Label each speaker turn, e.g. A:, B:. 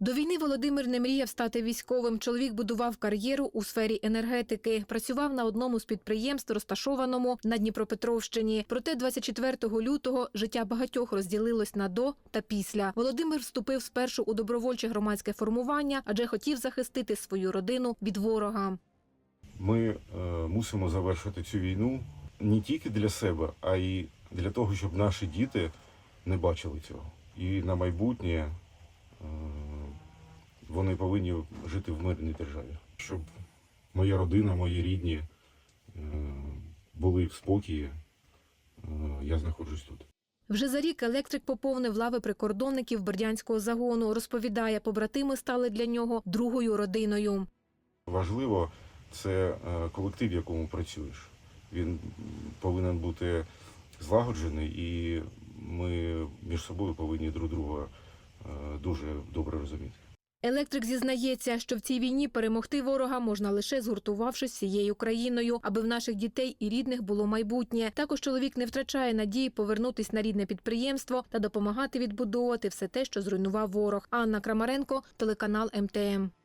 A: До війни Володимир не мріяв стати військовим. Чоловік будував кар'єру у сфері енергетики. Працював на одному з підприємств, розташованому на Дніпропетровщині. Проте 24 лютого життя багатьох розділилось на до та після. Володимир вступив спершу у добровольче громадське формування, адже хотів захистити свою родину від ворога.
B: Ми е, мусимо завершити цю війну не тільки для себе, а й для того, щоб наші діти не бачили цього. І на майбутнє вони повинні жити в мирній державі. Щоб моя родина, мої рідні е, були в спокої, е, я знаходжусь тут.
A: Вже за рік електрик поповнив лави прикордонників Бердянського загону. Розповідає, побратими стали для нього другою родиною.
B: Важливо це е, колектив, в якому працюєш. Він повинен бути злагоджений, і ми між собою повинні друг друга дуже добре розуміти.
A: Електрик зізнається, що в цій війні перемогти ворога можна лише згуртувавшись всією країною, аби в наших дітей і рідних було майбутнє. Також чоловік не втрачає надії повернутись на рідне підприємство та допомагати відбудовувати все те, що зруйнував ворог. Анна Крамаренко, телеканал МТМ.